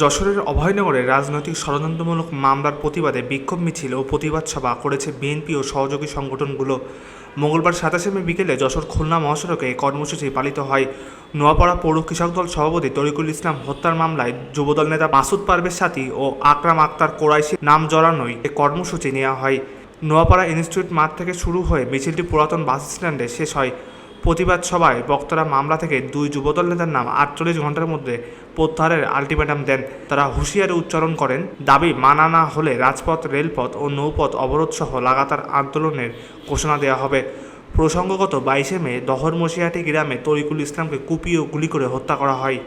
যশোরের অভয়নগরে রাজনৈতিক ষড়যন্ত্রমূলক মামলার প্রতিবাদে বিক্ষোভ মিছিল ও প্রতিবাদ সভা করেছে বিএনপি ও সহযোগী সংগঠনগুলো। মঙ্গলবার সাতাশে মে বিকেলে যশোর খুলনা মহাসড়কে এই কর্মসূচি পালিত হয়। নোয়াপাড়া পৌর কৃষক দল সভাপতি তরিকুল ইসলাম হত্যার মামলায় যুবদল নেতা মাসুদ পারভেজ সাথী ও আকরাম আক্তার কোরাইশি নাম জড়ানোই এই কর্মসূচি নেওয়া হয়। নোয়াপাড়া ইনস্টিটিউট মাঠ থেকে শুরু হয়ে মিছিলটি পুরাতন বাস স্ট্যান্ডে শেষ হয়। প্রতিবাদ সভায় বক্তারা মামলা থেকে দুই যুবদল নেতার নাম আটচল্লিশ ঘণ্টার মধ্যে প্রত্যাহারের আলটিমেটাম দেন। তারা হুঁশিয়ারি উচ্চারণ করেন, দাবি মানা না হলে রাজপথ, রেলপথ ও নৌপথ অবরোধ সহ লাগাতার আন্দোলনের ঘোষণা দেওয়া হবে। প্রসঙ্গগত বাইশে মে দহর মশিয়াটি গ্রামে তরিকুল ইসলামকে কুপিয়ে গুলি করে হত্যা করা হয়।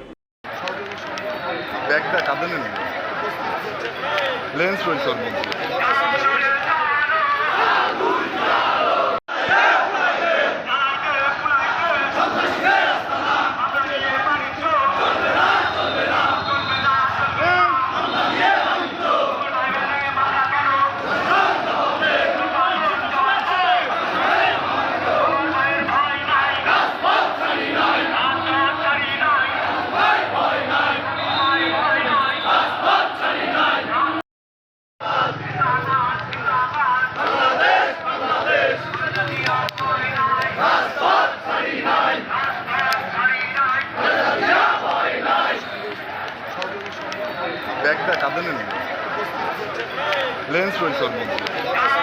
da kadının lens rolü sormak